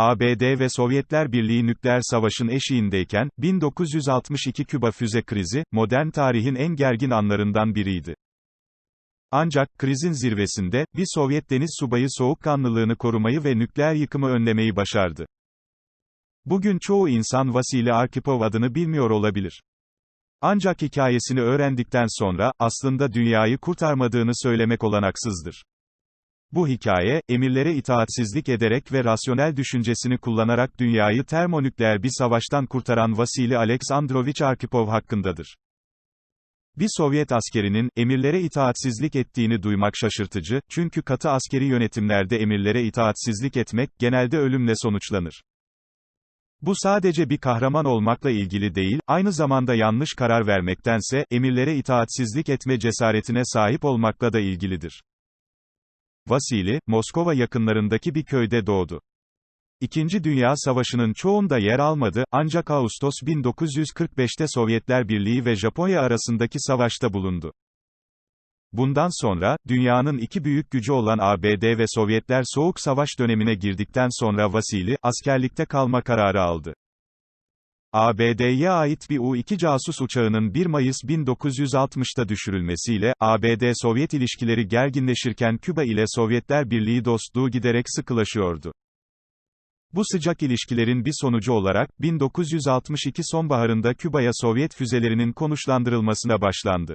ABD ve Sovyetler Birliği nükleer savaşın eşiğindeyken, 1962 Küba füze krizi, modern tarihin en gergin anlarından biriydi. Ancak, krizin zirvesinde, bir Sovyet deniz subayı soğukkanlılığını korumayı ve nükleer yıkımı önlemeyi başardı. Bugün çoğu insan Vasili Arkhipov adını bilmiyor olabilir. Ancak hikayesini öğrendikten sonra, aslında dünyayı kurtarmadığını söylemek olanaksızdır. Bu hikaye, emirlere itaatsizlik ederek ve rasyonel düşüncesini kullanarak dünyayı termonükleer bir savaştan kurtaran Vasili Aleksandrovich Arkhipov hakkındadır. Bir Sovyet askerinin, emirlere itaatsizlik ettiğini duymak şaşırtıcı, çünkü katı askeri yönetimlerde emirlere itaatsizlik etmek, genelde ölümle sonuçlanır. Bu sadece bir kahraman olmakla ilgili değil, aynı zamanda yanlış karar vermektense, emirlere itaatsizlik etme cesaretine sahip olmakla da ilgilidir. Vasili, Moskova yakınlarındaki bir köyde doğdu. İkinci Dünya Savaşı'nın çoğunda yer almadı, ancak Ağustos 1945'te Sovyetler Birliği ve Japonya arasındaki savaşta bulundu. Bundan sonra, dünyanın iki büyük gücü olan ABD ve Sovyetler Soğuk Savaş dönemine girdikten sonra Vasili, askerlikte kalma kararı aldı. ABD'ye ait bir U-2 casus uçağının 1 Mayıs 1960'ta düşürülmesiyle, ABD-Sovyet ilişkileri gerginleşirken Küba ile Sovyetler Birliği dostluğu giderek sıkılaşıyordu. Bu sıcak ilişkilerin bir sonucu olarak, 1962 sonbaharında Küba'ya Sovyet füzelerinin konuşlandırılmasına başlandı.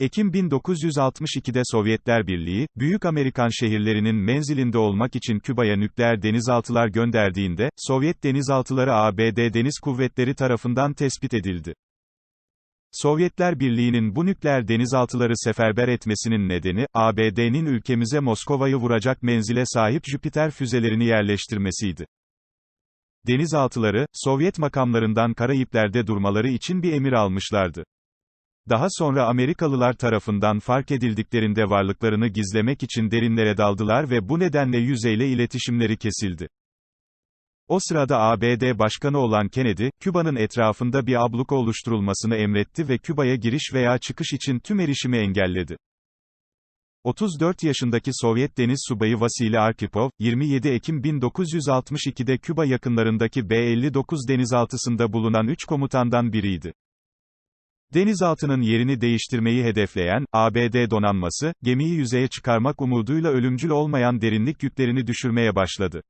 Ekim 1962'de Sovyetler Birliği, Büyük Amerikan şehirlerinin menzilinde olmak için Küba'ya nükleer denizaltılar gönderdiğinde, Sovyet denizaltıları ABD Deniz Kuvvetleri tarafından tespit edildi. Sovyetler Birliği'nin bu nükleer denizaltıları seferber etmesinin nedeni, ABD'nin ülkemize Moskova'yı vuracak menzile sahip Jüpiter füzelerini yerleştirmesiydi. Denizaltıları, Sovyet makamlarından Karayipler'de durmaları için bir emir almışlardı. Daha sonra Amerikalılar tarafından fark edildiklerinde varlıklarını gizlemek için derinlere daldılar ve bu nedenle yüzeyle iletişimleri kesildi. O sırada ABD Başkanı olan Kennedy, Küba'nın etrafında bir abluka oluşturulmasını emretti ve Küba'ya giriş veya çıkış için tüm erişimi engelledi. 34 yaşındaki Sovyet deniz subayı Vasili Arkhipov, 27 Ekim 1962'de Küba yakınlarındaki B-59 denizaltısında bulunan 3 komutandan biriydi. Denizaltının yerini değiştirmeyi hedefleyen, ABD donanması, gemiyi yüzeye çıkarmak umuduyla ölümcül olmayan derinlik yüklerini düşürmeye başladı.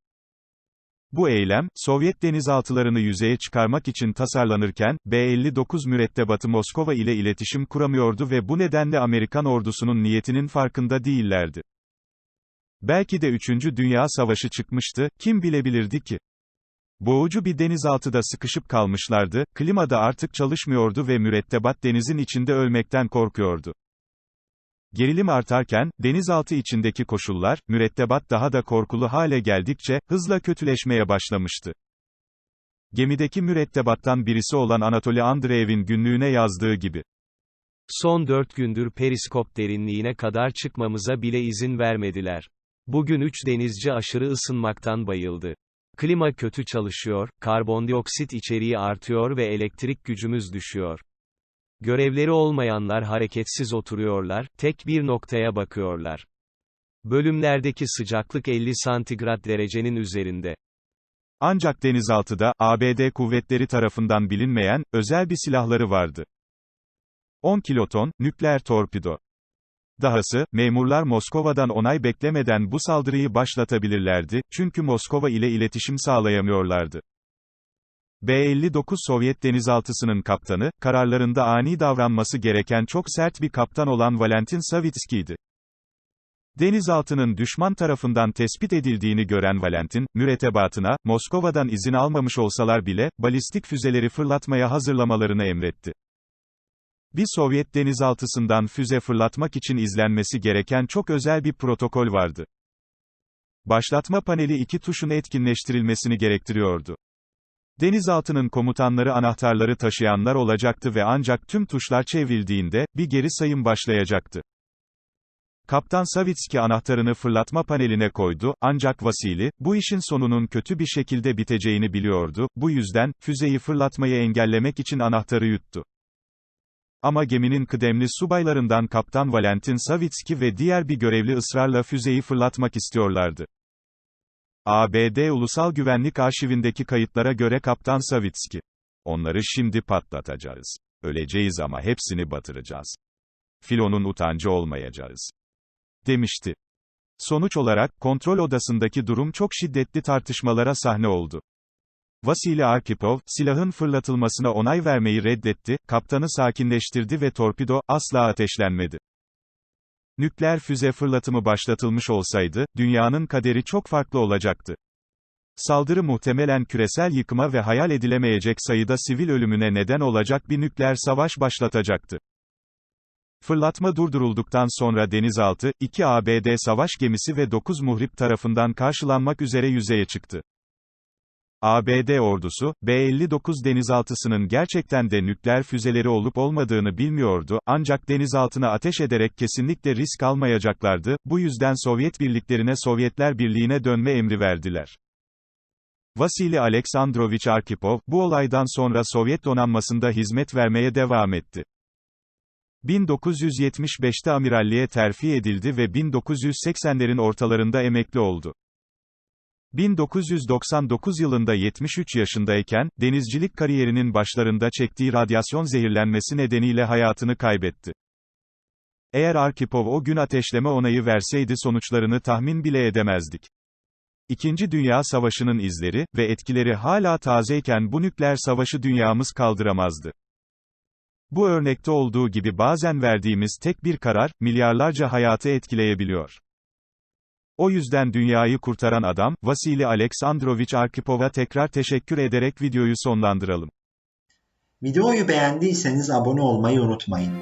Bu eylem, Sovyet denizaltılarını yüzeye çıkarmak için tasarlanırken, B-59 mürettebatı Moskova ile iletişim kuramıyordu ve bu nedenle Amerikan ordusunun niyetinin farkında değillerdi. Belki de 3. Dünya Savaşı çıkmıştı, kim bilebilirdi ki? Boğucu bir denizaltıda sıkışıp kalmışlardı, klima da artık çalışmıyordu ve mürettebat denizin içinde ölmekten korkuyordu. Gerilim artarken, denizaltı içindeki koşullar, mürettebat daha da korkulu hale geldikçe, hızla kötüleşmeye başlamıştı. Gemideki mürettebattan birisi olan Anatoly Andreev'in günlüğüne yazdığı gibi. Son dört gündür periskop derinliğine kadar çıkmamıza bile izin vermediler. Bugün üç denizci aşırı ısınmaktan bayıldı. Klima kötü çalışıyor, karbondioksit içeriği artıyor ve elektrik gücümüz düşüyor. Görevleri olmayanlar hareketsiz oturuyorlar, tek bir noktaya bakıyorlar. Bölümlerdeki sıcaklık 50 santigrat derecenin üzerinde. Ancak denizaltıda, ABD kuvvetleri tarafından bilinmeyen, özel bir silahları vardı. 10 kiloton, nükleer torpido. Dahası, memurlar Moskova'dan onay beklemeden bu saldırıyı başlatabilirlerdi, çünkü Moskova ile iletişim sağlayamıyorlardı. B-59 Sovyet denizaltısının kaptanı, kararlarında ani davranması gereken çok sert bir kaptan olan Valentin Savitski'ydi. Denizaltının düşman tarafından tespit edildiğini gören Valentin, mürettebatına, Moskova'dan izin almamış olsalar bile, balistik füzeleri fırlatmaya hazırlamalarını emretti. Bir Sovyet denizaltısından füze fırlatmak için izlenmesi gereken çok özel bir protokol vardı. Başlatma paneli iki tuşun etkinleştirilmesini gerektiriyordu. Denizaltının komutanları anahtarları taşıyanlar olacaktı ve ancak tüm tuşlar çevrildiğinde, bir geri sayım başlayacaktı. Kaptan Savitski anahtarını fırlatma paneline koydu, ancak Vasili, bu işin sonunun kötü bir şekilde biteceğini biliyordu, bu yüzden, füzeyi fırlatmayı engellemek için anahtarı yuttu. Ama geminin kıdemli subaylarından Kaptan Valentin Savitski ve diğer bir görevli ısrarla füzeyi fırlatmak istiyorlardı. ABD Ulusal Güvenlik Arşivindeki kayıtlara göre Kaptan Savitski. Onları şimdi patlatacağız. Öleceğiz ama hepsini batıracağız. Filonun utancı olmayacağız. Demişti. Sonuç olarak, kontrol odasındaki durum çok şiddetli tartışmalara sahne oldu. Vasili Arkhipov, silahın fırlatılmasına onay vermeyi reddetti, kaptanı sakinleştirdi ve torpido, asla ateşlenmedi. Nükleer füze fırlatımı başlatılmış olsaydı, dünyanın kaderi çok farklı olacaktı. Saldırı muhtemelen küresel yıkıma ve hayal edilemeyecek sayıda sivil ölümüne neden olacak bir nükleer savaş başlatacaktı. Fırlatma durdurulduktan sonra denizaltı, 2 ABD savaş gemisi ve 9 muhrip tarafından karşılanmak üzere yüzeye çıktı. ABD ordusu, B-59 denizaltısının gerçekten de nükleer füzeleri olup olmadığını bilmiyordu, ancak denizaltına ateş ederek kesinlikle risk almayacaklardı, bu yüzden Sovyet birliklerine Sovyetler Birliği'ne dönme emri verdiler. Vasili Aleksandrovich Arkhipov, bu olaydan sonra Sovyet donanmasında hizmet vermeye devam etti. 1975'te amiralliğe terfi edildi ve 1980'lerin ortalarında emekli oldu. 1999 yılında 73 yaşındayken, denizcilik kariyerinin başlarında çektiği radyasyon zehirlenmesi nedeniyle hayatını kaybetti. Eğer Arkhipov o gün ateşleme onayı verseydi sonuçlarını tahmin bile edemezdik. İkinci Dünya Savaşı'nın izleri ve etkileri hala tazeyken bu nükleer savaşı dünyamız kaldıramazdı. Bu örnekte olduğu gibi bazen verdiğimiz tek bir karar, milyarlarca hayatı etkileyebiliyor. O yüzden dünyayı kurtaran adam, Vasili Aleksandrovich Arkipov'a tekrar teşekkür ederek videoyu sonlandıralım. Videoyu beğendiyseniz abone olmayı unutmayın.